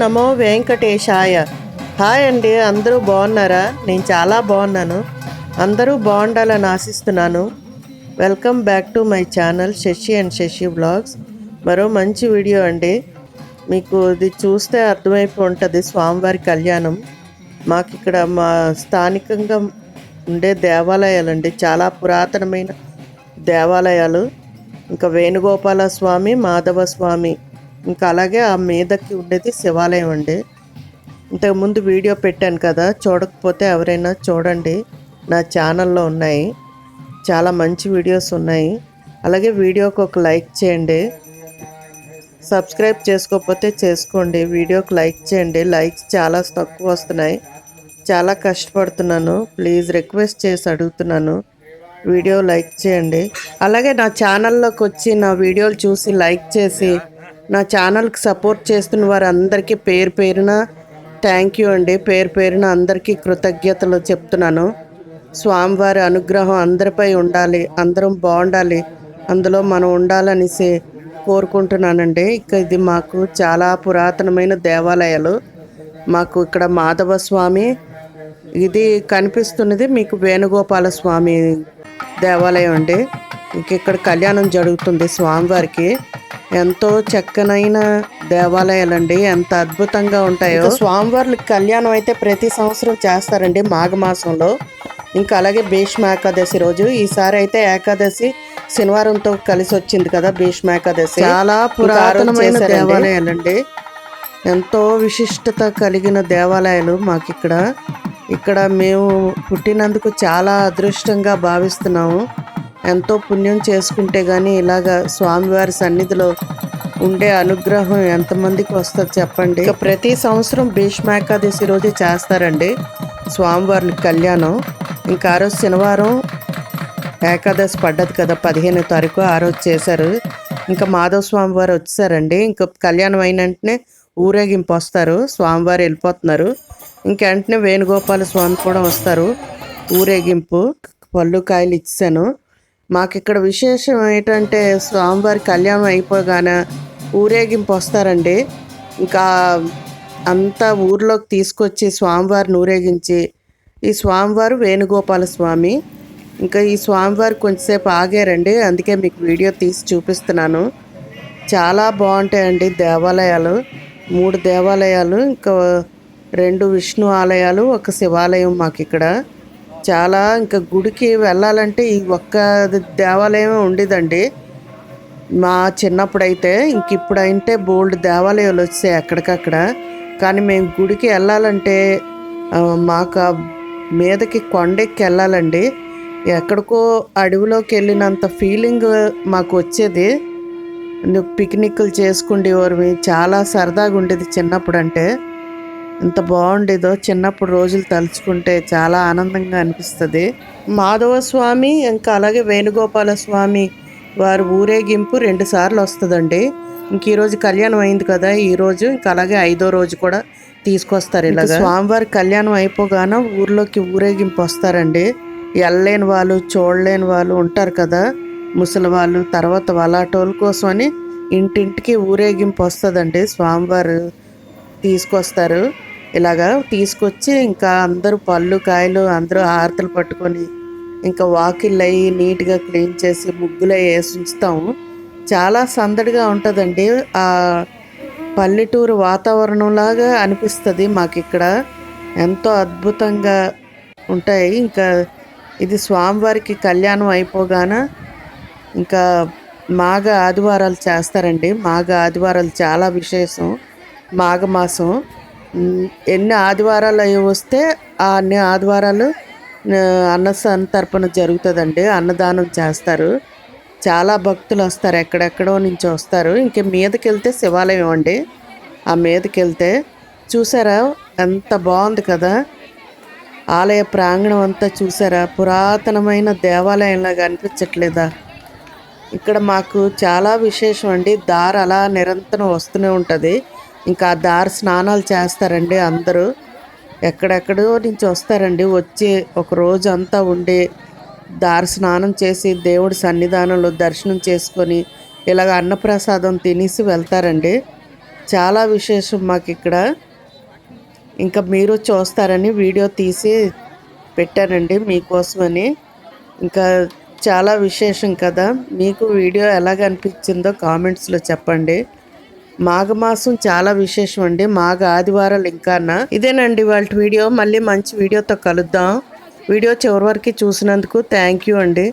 నమో వెంకటేశాయ. Hi అండి అందరూ బాగున్నారా? నేను చాలా బాగున్నాను. అందరూ బాగుండాలని ఆశిస్తున్నాను. Welcome back to my channel Shashi and Shashi blogs మరో మంచి వీడియో అండి. మీకు ఇది చూస్తే అర్థమైపో ఉంటుంది స్వామివారి కళ్యాణం. మాకు ఇక్కడ మా స్థానికంగా ఉండే దేవాలయాలండి. చాలా పురాతనమైన దేవాలయాలు. ఇంకా వేణుగోపాల స్వామి మాధవ స్వామి ఇంకా అలాగే ఆ మీదకి ఉండేది శివాలయం అండి. ఇంతకుముందు వీడియో పెట్టాను కదా చూడకపోతే ఎవరైనా చూడండి. నా ఛానల్లో ఉన్నాయి. చాలా మంచి వీడియోస్ ఉన్నాయి. అలాగే వీడియోకి ఒక లైక్ చేయండి. సబ్స్క్రైబ్ చేసుకోకపోతే చేసుకోండి. వీడియోకి లైక్ చేయండి. లైక్స్ చాలా తక్కువ వస్తున్నాయి. చాలా కష్టపడుతున్నాను. ప్లీజ్ రిక్వెస్ట్ చేసి అడుగుతున్నాను. వీడియో లైక్ చేయండి. అలాగే నా ఛానల్లోకి వచ్చి నా వీడియోలు చూసి లైక్ చేసి నా ఛానల్కి సపోర్ట్ చేస్తున్న వారందరికీ పేరు పేరున థ్యాంక్ యూ అండి. పేరు పేరున అందరికీ కృతజ్ఞతలు చెప్తున్నాను. స్వామివారి అనుగ్రహం అందరిపై ఉండాలి అందరం బాగుండాలి. అందులో మనం ఉండాలనేసి కోరుకుంటున్నానండి. ఇక ఇది మాకు చాలా పురాతనమైన దేవాలయాలు. మాకు ఇక్కడ మాధవ స్వామి ఇది కనిపిస్తున్నది మీకు వేణుగోపాల స్వామి దేవాలయం అండి. ఇంక ఇక్కడ కళ్యాణం జరుగుతుంది స్వామివారికి. ఎంతో చక్కనైన దేవాలయాలండి. ఎంత అద్భుతంగా ఉంటాయో. స్వామివారికి కళ్యాణం అయితే ప్రతి సంవత్సరం చేస్తారండి మాఘమాసంలో. ఇంకా అలాగే భీష్మ ఏకాదశి రోజు. ఈసారి అయితే ఏకాదశి శనివారంతో కలిసి వచ్చింది కదా భీష్మ ఏకాదశి. చాలా పురాతనమైన దేవాలయాలండి. ఎంతో విశిష్టత కలిగిన దేవాలయాలు మాకు ఇక్కడ. ఇక్కడ మేము పుట్టినందుకు చాలా అదృష్టంగా భావిస్తున్నాము. ఎంతో పుణ్యం చేసుకుంటే కానీ ఇలాగ స్వామివారి సన్నిధిలో ఉండే అనుగ్రహం ఎంతమందికి వస్తుంది చెప్పండి? ఇక ప్రతి సంవత్సరం భీష్మాకాదశి రోజు చేస్తారండి స్వామివారిని కళ్యాణం. ఇంకా ఆ రోజు శనివారం ఏకాదశి పడ్డది కదా పదిహేనో తారీఖు ఆ రోజు చేశారు. ఇంకా మాధవ స్వామివారు వచ్చేసారండి. ఇంకా కళ్యాణం అయిన వెంటనే ఊరేగింపు వస్తారు. స్వామివారు వెళ్ళిపోతున్నారు. ఇంక వెంటనే వేణుగోపాల స్వామి కూడా వస్తారు. ఊరేగింపు పళ్ళు కాయలు ఇచ్చాను మాకు ఇక్కడ విశేషం ఏంటంటే స్వామివారి కళ్యాణం అయిపోగానే ఊరేగింపు వస్తారండి. ఇంకా అంతా ఊర్లోకి తీసుకొచ్చి స్వామివారిని ఊరేగించి ఈ స్వామివారు వేణుగోపాల స్వామి. ఇంకా ఈ స్వామివారు కొంచెంసేపు ఆగారండి అందుకే మీకు వీడియో తీసి చూపిస్తున్నాను. చాలా బాగుంటాయండి దేవాలయాలు. మూడు దేవాలయాలు ఇంకా రెండు విష్ణు ఆలయాలు ఒక శివాలయం మాకు ఇక్కడ చాలా ఇంకా గుడికి వెళ్ళాలంటే ఈ ఒక్క దేవాలయమే ఉండేదండి. మా చిన్నప్పుడైతే ఇంక ఇప్పుడైతే బోల్డ్ దేవాలయాలు వచ్చాయి అక్కడికక్కడ. కానీ మేము గుడికి వెళ్ళాలంటే మాకు మీదకి కొండెక్కి వెళ్ళాలండి. ఎక్కడికో అడవిలోకి వెళ్ళినంత ఫీలింగ్ మాకు వచ్చేది. నువ్వు పిక్నిక్లు చేసుకుండేవారు చాలా సరదాగా ఉండేది చిన్నప్పుడు అంటే ఎంత బాగుండేదో చిన్నప్పుడు రోజులు తలుచుకుంటే చాలా ఆనందంగా అనిపిస్తుంది. మాధవ స్వామి ఇంకా అలాగే వేణుగోపాల స్వామి వారి ఊరేగింపు రెండు సార్లు వస్తుందండి. ఇంక ఈ రోజు కళ్యాణం అయింది కదా ఈ రోజు ఇంకా అలాగే ఐదో రోజు కూడా తీసుకొస్తారు ఇలాగ. స్వామివారి కళ్యాణం అయిపోగానే ఊర్లోకి ఊరేగింపు వస్తారండి. వెళ్ళలేని వాళ్ళు చూడలేని వాళ్ళు ఉంటారు కదా ముసలి వాళ్ళు తర్వాత వాళ్ళటోళ్ళ కోసమని ఇంటింటికి ఊరేగింపు వస్తుందండి. స్వామివారు తీసుకొస్తారు. ఇలాగా తీసుకొచ్చి ఇంకా అందరూ పళ్ళు కాయలు అందరూ హారతలు పట్టుకొని ఇంకా వాకిళ్ళు అయ్యి నీట్గా క్లీన్ చేసి ముగ్గులు అవి వేసి ఉంచుతాము. చాలా సందడిగా ఉంటుందండి. ఆ పల్లెటూరు వాతావరణంలాగా అనిపిస్తుంది మాకు ఇక్కడ ఎంతో అద్భుతంగా ఉంటాయి. ఇంకా ఇది స్వామివారికి కళ్యాణం అయిపోగానే ఇంకా మాఘ ఆదివారాలు చేస్తారండి. మాఘ ఆదివారాలు చాలా విశేషం. మాఘమాసం. ఎన్ని ఆదివారాలు అవి వస్తే ఆ అన్ని ఆదివారాలు అన్న సంతర్పణ జరుగుతుందండి. అన్నదానం చేస్తారు. చాలా భక్తులు వస్తారు. ఎక్కడెక్కడో నుంచి వస్తారు. ఇంక మీదకి వెళ్తే శివాలయం అండి. ఆ మీదకి వెళ్తే చూసారా? ఎంత బాగుంది కదా? ఆలయ ప్రాంగణం అంతా చూసారా? పురాతనమైన దేవాలయంలాగా అనిపించట్లేదా ఇక్కడ మాకు చాలా విశేషం అండి. దారి అలా నిరంతరం వస్తూనే ఉంటుంది. ఇంకా దారి స్నానాలు చేస్తారండి అందరూ. ఎక్కడెక్కడో నుంచి వస్తారండి. వచ్చి ఒక రోజు అంతా ఉండి దారి స్నానం చేసి దేవుడి సన్నిధానంలో దర్శనం చేసుకొని ఇలాగ అన్నప్రసాదం తినేసి వెళ్తారండి. చాలా విశేషం మాకు ఇక్కడ ఇంకా మీరు చూస్తారని వీడియో తీసి పెట్టానండి మీకోసమని. ఇంకా చాలా విశేషం కదా. మీకు వీడియో ఎలాగ అనిపించిందో కామెంట్స్లో చెప్పండి. మాఘమాసం చాలా విశేషం అండి. మాఘ ఆదివారం ఇంకానా ఇదేనండి వాళ్ళ వీడియో. మళ్ళీ మంచి వీడియోతో కలుద్దాం. వీడియో చివరి వరకు చూసినందుకు థ్యాంక్ యూ అండి.